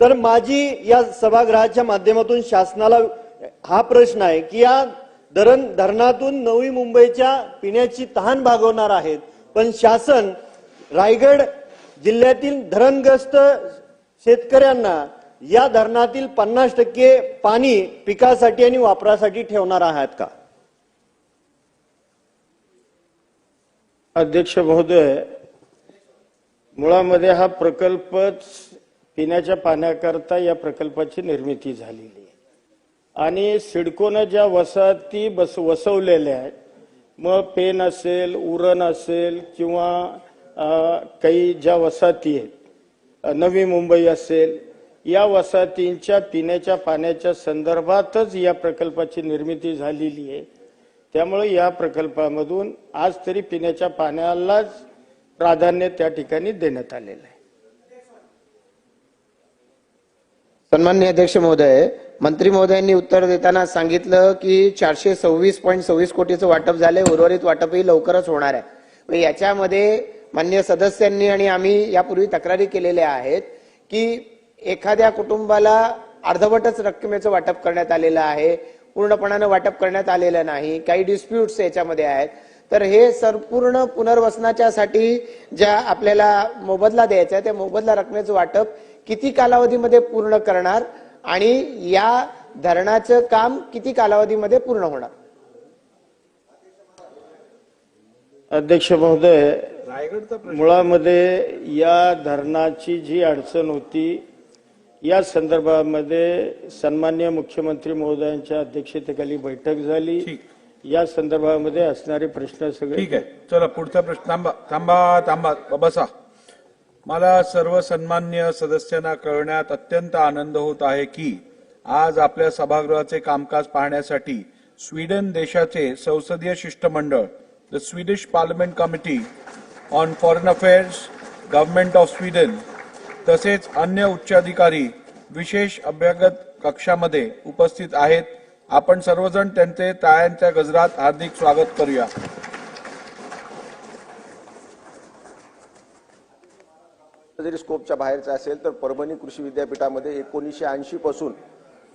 तर माझी या सभागृहाच्या माध्यमातून शासनाला हा प्रश्न आहे की या धरण धरणातून नवी मुंबईच्या पिण्याची तहान भागवणार आहेत. पण शासन रायगड जिल्ह्यातील धरणग्रस्त शेतकऱ्यांना या धरणातील पन्नास टक्के पाणी पिकासाठी आणि वापरासाठी ठेवणार आहात का? अध्यक्ष महोदय मुळामध्ये हा प्रकल्पच पिण्याच्या पाण्याकरता या प्रकल्पाची निर्मिती झालेली आहे. आणि सिडकोनं ज्या वसाहती बस वसवलेल्या आहेत मग पेन असेल उरण असेल किंवा काही ज्या वसाहती आहेत नवी मुंबई असेल या वसाहतींच्या पिण्याच्या पाण्याच्या संदर्भातच या प्रकल्पाची निर्मिती झालेली आहे. त्यामुळे या प्रकल्पामधून आज तरी पिण्याच्या पाण्यालाच प्राधान्य त्या ठिकाणी देण्यात आलेलं आहे. सन्मान्य अध्यक्ष महोदय मंत्री महोदयांनी उत्तर देताना सांगितलं की चारशे सव्वीस पॉईंट सव्वीस कोटीचं वाटप झालंय उर्वरित वाटपही लवकरच होणार आहे. मग याच्यामध्ये मान्य सदस्यांनी आणि आम्ही यापूर्वी तक्रारी केलेल्या आहेत की एखाद्या कुटुंबाला अर्धवटच रकमेचं वाटप करण्यात आलेलं आहे पूर्णपणानं वाटप करण्यात आलेलं नाही काही डिस्प्यूट्स याच्यामध्ये आहेत. तर हे संपूर्ण पुनर्वसनाच्यासाठी ज्या आपल्याला मोबदला द्यायचा आहे त्या मोबदला रकमेचं वाटप किती कालावधीमध्ये पूर्ण करणार आणि या धरणाचं काम किती कालावधीमध्ये पूर्ण होणार? अध्यक्ष महोदय मुळामध्ये या धरणाची जी अडचण होती या संदर्भामध्ये सन्मान्य मुख्यमंत्री महोदयांच्या अध्यक्षतेखाली बैठक झाली. या संदर्भामध्ये असणारे प्रश्न सगळे ठीक आहे. चला पुढचा प्रश्न थांबा. थांबा थांबा. बसा. मला सर्व सन्मान्य सदस्यांना कळण्यात अत्यंत आनंद होत आहे की आज आपल्या सभागृहाचे कामकाज पाहण्यासाठी स्वीडन देशाचे संसदीय शिष्टमंडळ the Swedish parliament committee on foreign affairs government of Sweden तसेच अन्य उच्चाधिकारी विशेष अभ्यागत कक्षामध्ये उपस्थित आहेत. आपण सर्वजण त्यांचे टाळ्यांच्या गजरात हार्दिक स्वागत करूया. जरी स्कोपच्या बाहेरचा असेल तर परभणी कृषी विद्यापीठामध्ये एकोणीसशे ऐंशी पासून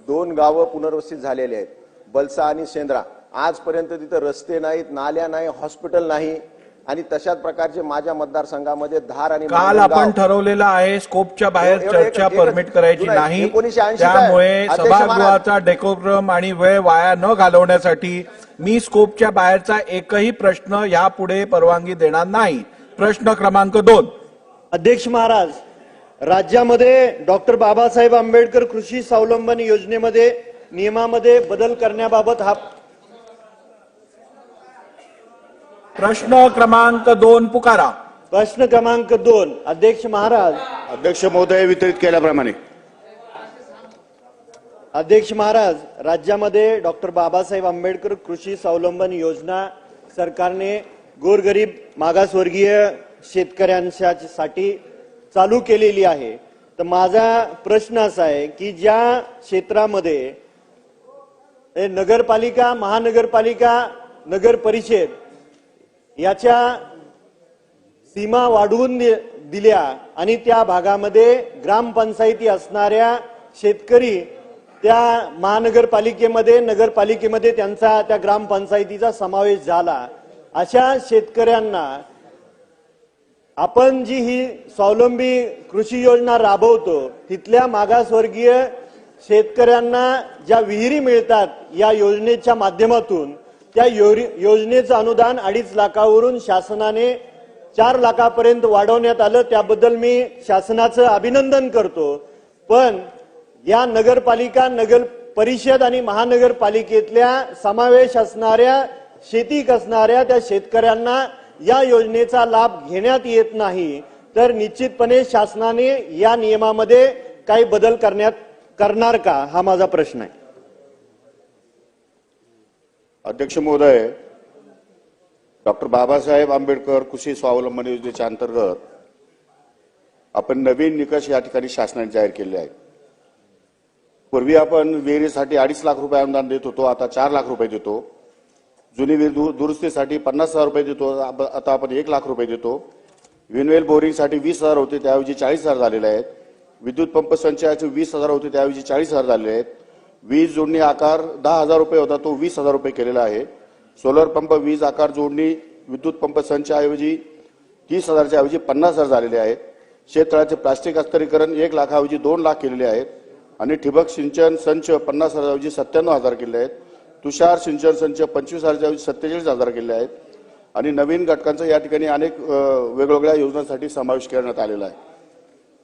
दोन गावं पुनर्वसित झालेली आहेत. बलसा आणि सेंद्रा. आजपर्यंत तिथं रस्ते नाहीत नाल्या नाही हॉस्पिटल नाही. आणि तशाच प्रकारचे माझ्या मतदारसंघामध्ये धार आणि काल आपण ठरवलेलं आहे स्कोपच्या बाहेर चर्चा परमिट करायची नाही. 1980 चा आहे. त्यामुळे सभागृहाचा डेकोक्रम आणि वेळ वाया न घालवण्यासाठी मी स्कोपच्या बाहेरचा एकही प्रश्न यापुढे परवानगी देणार नाही. प्रश्न क्रमांक दोन. अध्यक्ष महाराज राज्यामध्ये डॉक्टर बाबासाहेब आंबेडकर कृषी स्वावलंबन योजनेमध्ये नियमामध्ये बदल करण्याबाबत हा प्रश्न क्रमांक दोन पुकारा. प्रश्न क्रमांक दोन अध्यक्ष महाराज. अध्यक्ष महोदय वितरित केल्याप्रमाणे. अध्यक्ष महाराज राज्यामध्ये डॉक्टर बाबासाहेब आंबेडकर कृषी स्वावलंबन योजना सरकारने गोरगरीब मागासवर्गीय शेतकऱ्यांसाठी चालू केलेली आहे. तर माझा प्रश्न असा आहे की ज्या क्षेत्रामध्ये नगरपालिका महानगरपालिका नगर परिषद याच्या सीमा वाढवून दिल्या आणि त्या भागामध्ये ग्रामपंचायती असणाऱ्या शेतकरी त्या महानगरपालिकेमध्ये नगरपालिकेमध्ये त्यांचा त्या ग्रामपंचायतीचा समावेश झाला. अशा शेतकऱ्यांना आपण जी ही स्वावलंबी कृषी योजना राबवतो तिथल्या मागासवर्गीय शेतकऱ्यांना ज्या विहिरी मिळतात या योजनेच्या माध्यमातून त्या योरी- योजनेचं अनुदान अडीच लाखावरून शासनाने चार लाखापर्यंत वाढवण्यात आलं त्याबद्दल मी शासनाचं अभिनंदन करतो. पण या नगरपालिका नगर परिषद आणि महानगरपालिकेतल्या समावेश असणाऱ्या शेतीक असणाऱ्या त्या शेतकऱ्यांना या योजनेचा लाभ घेण्यात येत नाही तर निश्चितपणे शासनाने या नियमामध्ये काही बदल करण्यात करणार का हा माझा प्रश्न आहे. अध्यक्ष महोदय डॉक्टर बाबासाहेब आंबेडकर कृषी स्वावलंबन योजनेच्या अंतर्गत आपण नवीन निकष या ठिकाणी शासनाने जाहीर केले आहेत. पूर्वी आपण विहिरीसाठी अडीच लाख रुपये अनुदान देत होतो आता चार लाख रुपये देतो. जुनी विहीर दु- दुरुस्तीसाठी पन्नास हजार रुपये देतो. आता आपण एक लाख रुपये देतो. विनवेल बोरिंगसाठी वीस हजार होते त्याऐवजी चाळीस हजार झालेले आहेत. विद्युत पंप संचयाचे वीस हजार होते त्याऐवजी चाळीस हजार झालेले आहेत. वीज जोडणी आकार दहा हजार रुपये होता तो वीस हजार रुपये केलेला आहे. सोलर पंप वीज आकार जोडणी विद्युत पंप संचऐवजी तीस हजारच्या ऐवजी पन्नास हजार झालेले आहेत. शेततळाचे प्लास्टिक अस्तरीकरण एक लाखाऐवजी दोन लाख केलेले आहेत. आणि ठिबक सिंचन संच पन्नास हजारऐवजी सत्त्याण्णव हजार केले आहेत. तुषार सिंचन संच पंचवीस हजारच्या सत्तेचाळीस हजार केले आहेत आणि नवीन घटकांचा या ठिकाणी अनेक वेगवेगळ्या योजनांसाठी समावेश करण्यात आलेला आहे.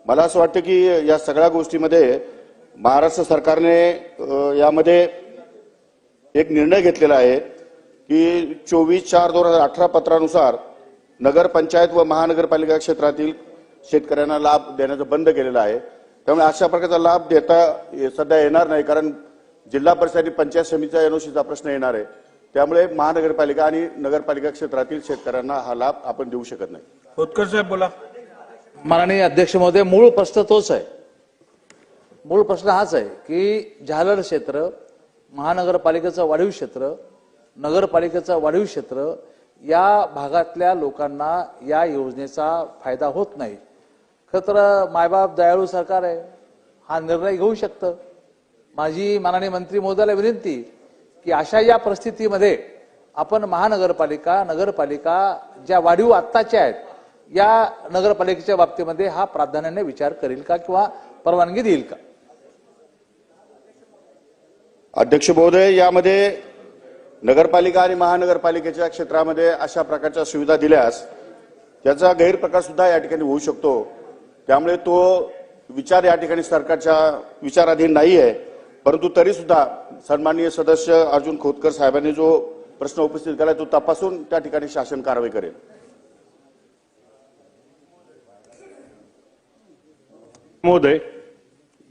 मला असं वाटतं की या सगळ्या गोष्टीमध्ये महाराष्ट्र सरकारने यामध्ये एक निर्णय घेतलेला आहे की चोवीस चार दोन हजार अठरा पत्रानुसार नगरपंचायत व महानगरपालिका क्षेत्रातील शेतकऱ्यांना लाभ देण्याचं बंद केलेलं आहे. त्यामुळे अशा प्रकारचा लाभ देता सध्या येणार नाही कारण जिल्हा परिषद आणि पंचायत समितीचा एनओसीचा प्रश्न येणार आहे. त्यामुळे महानगरपालिका आणि नगरपालिका क्षेत्रातील शेतकऱ्यांना हा लाभ आपण देऊ शकत नाही. खोतकर साहेब बोला. माननीय अध्यक्ष महोदय मूळ प्रश्न तोच आहे. मूळ प्रश्न हाच आहे की जालर क्षेत्र महानगरपालिकेचं वाढीव क्षेत्र नगरपालिकेचं वाढीव क्षेत्र या भागातल्या लोकांना या योजनेचा फायदा होत नाही. खरं तर मायबाप दयाळू सरकार आहे. हा निर्णय घेऊ शकतं. माझी माननीय मंत्री महोदयाला विनंती की अशा या परिस्थितीमध्ये आपण महानगरपालिका नगरपालिका ज्या वाढीव आत्ताच्या आहेत या नगरपालिकेच्या बाबतीमध्ये हा प्राधान्याने विचार करेल का किंवा परवानगी देईल का? अध्यक्ष महोदय यामध्ये नगरपालिका आणि महानगरपालिकेच्या क्षेत्रामध्ये अशा प्रकारच्या सुविधा दिल्यास त्याचा गैरप्रकार सुद्धा या ठिकाणी होऊ शकतो. त्यामुळे तो विचार या ठिकाणी सरकारच्या विचाराधीन नाही आहे परंतु तरी सुद्धा सन्माननीय सदस्य अर्जुन खोतकर साहेबांनी जो प्रश्न उपस्थित केला तो तपासून त्या ठिकाणी शासन कारवाई करेल. महोदय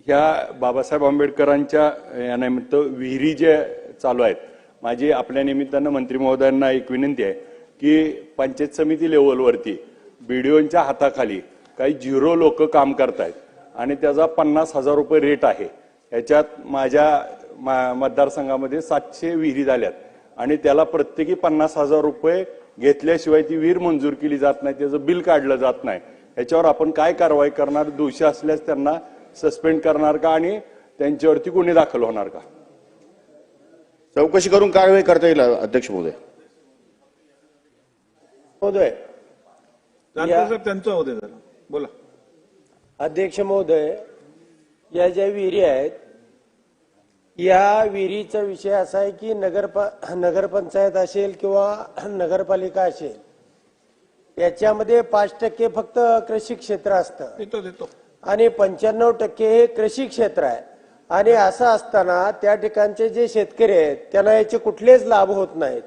ह्या बाबासाहेब आंबेडकरांच्या यानिमित्त विहिरी जे चालू आहेत माझी आपल्या निमित्तानं मंत्री महोदयांना एक विनंती आहे की पंचायत समिती लेवलवरती बीडीओंच्या हाताखाली काही झिरो लोक काम करतायत आणि त्याचा पन्नास हजार रुपये रेट आहे. याच्यात माझ्या मा- मतदारसंघामध्ये सातशे विहिरी झाल्यात. आणि त्याला प्रत्येकी पन्नास हजार रुपये घेतल्याशिवाय ती विहीर मंजूर केली जात नाही त्याचं बिल काढलं जात नाही. याच्यावर आपण काय कारवाई करणार? दोषी असल्यास त्यांना सस्पेंड करणार का? आणि त्यांच्यावरती गुन्हे दाखल होणार का? चौकशी करून कारवाई करता येईल अध्यक्ष महोदय. महोदय. त्यांचं बोला. अध्यक्ष महोदय या ज्या विहिरी आहेत या विहिरीचा विषय असा आहे की नगर नगरपंचायत असेल किंवा नगरपालिका असेल याच्यामध्ये पाच टक्के फक्त कृषी क्षेत्र असतं. आणि पंच्याण्णव टक्के हे कृषी क्षेत्र आहे. आणि असं असताना त्या ठिकाणचे जे शेतकरी आहेत त्यांना याचे कुठलेच लाभ होत नाहीत.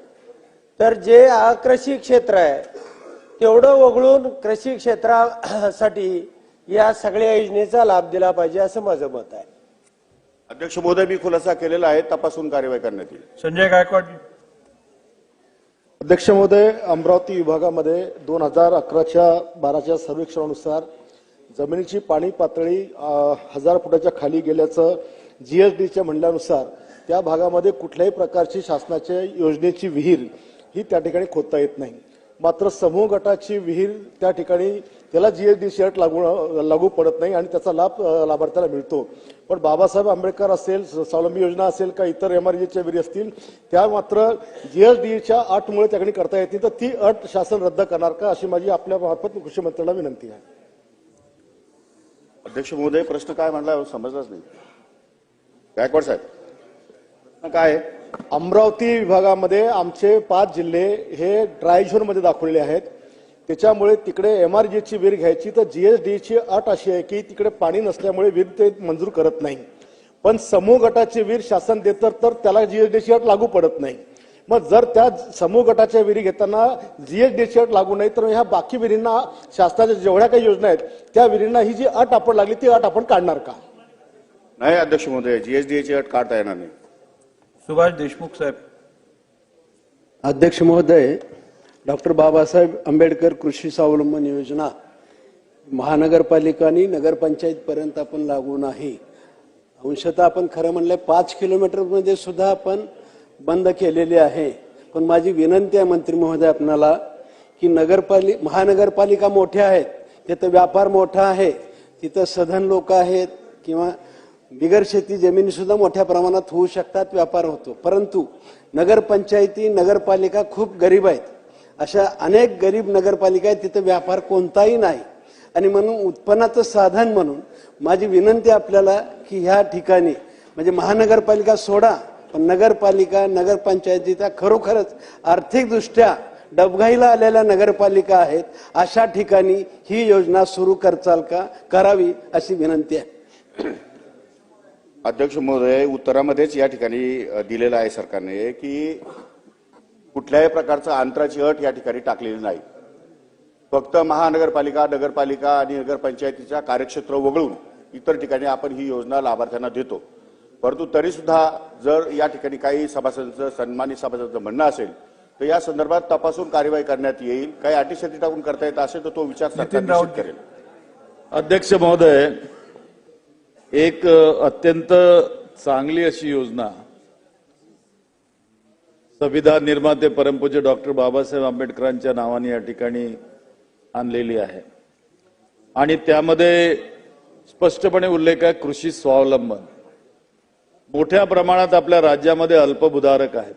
तर जे अकृषी क्षेत्र आहे तेवढं वगळून कृषी क्षेत्रासाठी या सगळ्या योजनेचा लाभ दिला पाहिजे असं माझं मत आहे. अध्यक्ष महोदय मी खुलासा केलेला आहे तपासून कार्यवाही करण्यात येईल. संजय गायकवाड. अध्यक्ष महोदय अमरावती विभागामध्ये दोन हजार अकराच्या बाराच्या सर्वेक्षणानुसार जमिनीची पाणी पातळी हजार फुटाच्या खाली गेल्याचं जीएसडीच्या म्हणल्यानुसार त्या भागामध्ये कुठल्याही प्रकारची शासनाच्या योजनेची विहीर ही त्या ठिकाणी खोदता येत नाही. मात्र समूह गटाची विहीर त्या ठिकाणी त्याला जीएसडी शर्ट लागू लागू पडत नाही आणि त्याचा लाभ लाभार्थ्याला मिळतो. पण बाबासाहेब आंबेडकर असेल स्वावलंबी योजना असेल का इतर एमआरजीच्या विहिरी असतील त्या मात्र जीएसडीच्या अटमुळे त्या ठिकाणी करता येतील तर ती अट शासन रद्द करणार का अशी माझी आपल्या मार्फत कृषी मंत्र्याला विनंती आहे. अध्यक्ष महोदय प्रश्न काय म्हणला समजलाच नाही. गायकवाड साहेब काय? अमरावती विभागामध्ये आमचे पाच जिल्हे हे ड्राय झोनमध्ये दाखवलेले आहेत. त्याच्यामुळे तिकडे एमआरजीची विहीर घ्यायची तर जीएसडीची अट अशी आहे की तिकडे पाणी नसल्यामुळे विहीर ते मंजूर करत नाही. पण समूह गटाची विहीर शासन देतं तर त्याला जीएसडीची अट लागू पडत नाही. मग जर त्या समूह गटाच्या विहिरी घेताना जीएसडीची अट लागू नाही तर ह्या बाकी विहिरींना शासनाच्या जेवढ्या काही योजना आहेत त्या विहिरींना ही जी अट आपण लागली ती अट आपण काढणार का? नाही अध्यक्ष महोदय जीएसडीची अट काढता येणार नाही. सुभाष देशमुख साहेब. अध्यक्ष महोदय डॉक्टर बाबासाहेब आंबेडकर कृषी स्वावलंबन योजना महानगरपालिका आणि नगरपंचायतपर्यंत आपण लागू नाही. अंशतः आपण खरं म्हणलं पाच किलोमीटरमध्ये सुद्धा आपण बंद केलेले आहे. पण माझी विनंती आहे मंत्री महोदय आपणाला की नगरपाली महानगरपालिका मोठ्या आहेत तिथं व्यापार मोठा आहे तिथं सधन लोक आहेत किंवा बिगर शेती जमिनीसुद्धा मोठ्या प्रमाणात होऊ शकतात व्यापार होतो. परंतु नगरपंचायती नगरपालिका खूप गरीब आहेत. अशा अनेक गरीब नगरपालिका आहेत तिथं व्यापार कोणताही नाही. आणि म्हणून उत्पन्नाचं साधन म्हणून माझी विनंती आपल्याला की ह्या ठिकाणी म्हणजे महानगरपालिका सोडा पण नगरपालिका नगरपंचायतीचा खरोखरच आर्थिकदृष्ट्या डबघाईला आलेल्या नगरपालिका आहेत अशा ठिकाणी ही योजना सुरू करचाल का करावी अशी विनंती आहे. अध्यक्ष महोदय उत्तरामध्येच या ठिकाणी दिलेलं आहे सरकारने की कुठल्याही प्रकारचं अंतराची अट या ठिकाणी टाकलेली नाही. फक्त महानगरपालिका नगरपालिका आणि नगरपंचायतीच्या कार्यक्षेत्र वगळून इतर ठिकाणी आपण ही योजना लाभार्थ्यांना देतो. परंतु तरी सुद्धा जर या ठिकाणी काही सभासदांचं सन्मानित सभासदांचं म्हणणं असेल तर या संदर्भात तपासून कार्यवाही करण्यात येईल. काही अटीशर्ती टाकून करता येत असेल तर तो विचार सरकार. करेल. अध्यक्ष महोदय एक अत्यंत चांगली अशी योजना संविधान निर्माते परमपूज्य डॉक्टर बाबासाहेब आंबेडकरांच्या नावाने या ठिकाणी आणलेली आहे. आणि त्यामध्ये स्पष्टपणे उल्लेख आहे कृषी स्वावलंबन. मोठ्या प्रमाणात आपल्या राज्यामध्ये अल्पभूधारक आहेत.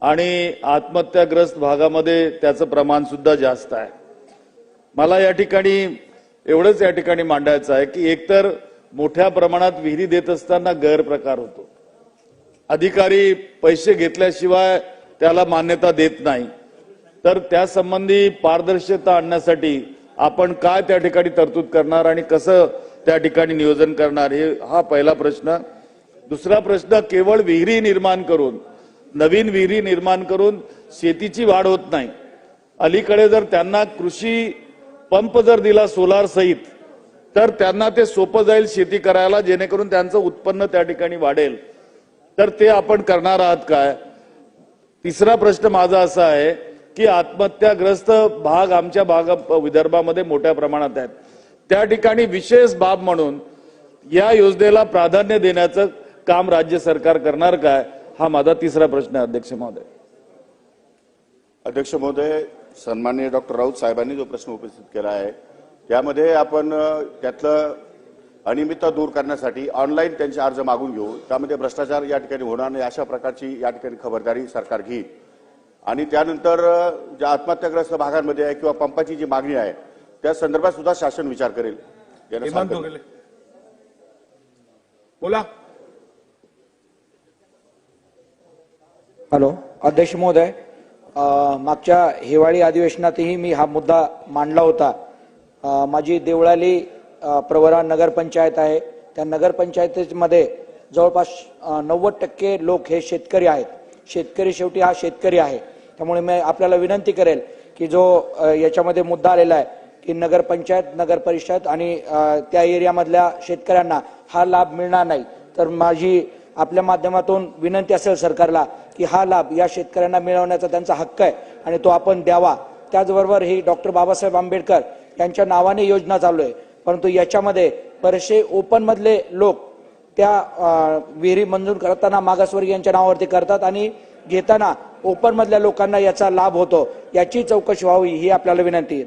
आणि आत्महत्याग्रस्त भागामध्ये त्याचं प्रमाण सुद्धा जास्त आहे. मला या ठिकाणी एवढंच या ठिकाणी मांडायचं आहे की एकतर मोठ्या प्रमाणात विहिरी देत असताना गैरप्रकार होतो. अधिकारी पैसे घेतल्याशिवाय त्याला मान्यता देत नाही. तर त्यासंबंधी पारदर्शकता आणण्यासाठी आपण काय त्या ठिकाणी तरतूद करणार आणि कसं त्या ठिकाणी नियोजन करणार हे हा पहिला प्रश्न. दुसरा प्रश्न केवळ विहिरी निर्माण करून नवीन विहिरी निर्माण करून शेतीची वाढ होत नाही. अलीकडे जर त्यांना कृषी पंप जर दिला सोलार सहित तर त्यांना ते सोपं जाईल शेती करायला जेणेकरून त्यांचं उत्पन्न त्या ठिकाणी वाढेल. तर ते आपण करणार आहात काय? तिसरा प्रश्न माझा असा आहे की आत्महत्याग्रस्त भाग आमच्या भाग विदर्भामध्ये मोठ्या प्रमाणात आहेत. त्या ठिकाणी विशेष बाब म्हणून या योजनेला प्राधान्य देण्याचं काम राज्य सरकार करणार काय? हा माझा तिसरा प्रश्न आहे अध्यक्ष महोदय. अध्यक्ष महोदय सन्माननीय डॉक्टर राऊत साहेबांनी जो प्रश्न उपस्थित केला आहे त्यामध्ये आपण त्यातलं अनियमितता दूर करण्यासाठी ऑनलाईन त्यांचे अर्ज मागून घेऊ. त्यामध्ये भ्रष्टाचार या ठिकाणी होणार नाही अशा प्रकारची या ठिकाणी खबरदारी सरकार घेईल. आणि त्यानंतर ज्या आत्महत्याग्रस्त भागांमध्ये आहे किंवा पंपाची जी मागणी आहे त्या संदर्भात सुद्धा शासन विचार करेल. बोला. हॅलो अध्यक्ष महोदय मागच्या हिवाळी अधिवेशनातही मी हा मुद्दा मांडला होता. माझी देवळाली प्रवरा नगरपंचायत आहे. त्या नगरपंचायतीमध्ये जवळपास नव्वद टक्के लोक हे शेतकरी आहेत. शेतकरी शेवटी हा शेतकरी आहे. त्यामुळे मी आपल्याला विनंती करेल की जो याच्यामध्ये मुद्दा आलेला आहे की नगरपंचायत नगर परिषद आणि त्या एरियामधल्या शेतकऱ्यांना हा लाभ मिळणार नाही. तर माझी आपल्या माध्यमातून विनंती असेल सरकारला की हा लाभ या शेतकऱ्यांना मिळवण्याचा त्यांचा हक्क आहे आणि तो आपण द्यावा. त्याचबरोबर ही डॉक्टर बाबासाहेब आंबेडकर यांच्या नावाने योजना चालू आहे. परंतु याच्यामध्ये बरेचसे ओपनमधले लोक त्या विहिरी मंजूर करताना मागासवर्गीयांच्या नावावरती करतात आणि घेताना ओपनमधल्या लोकांना याचा लाभ होतो. याची चौकशी व्हावी ही आपल्याला विनंती आहे.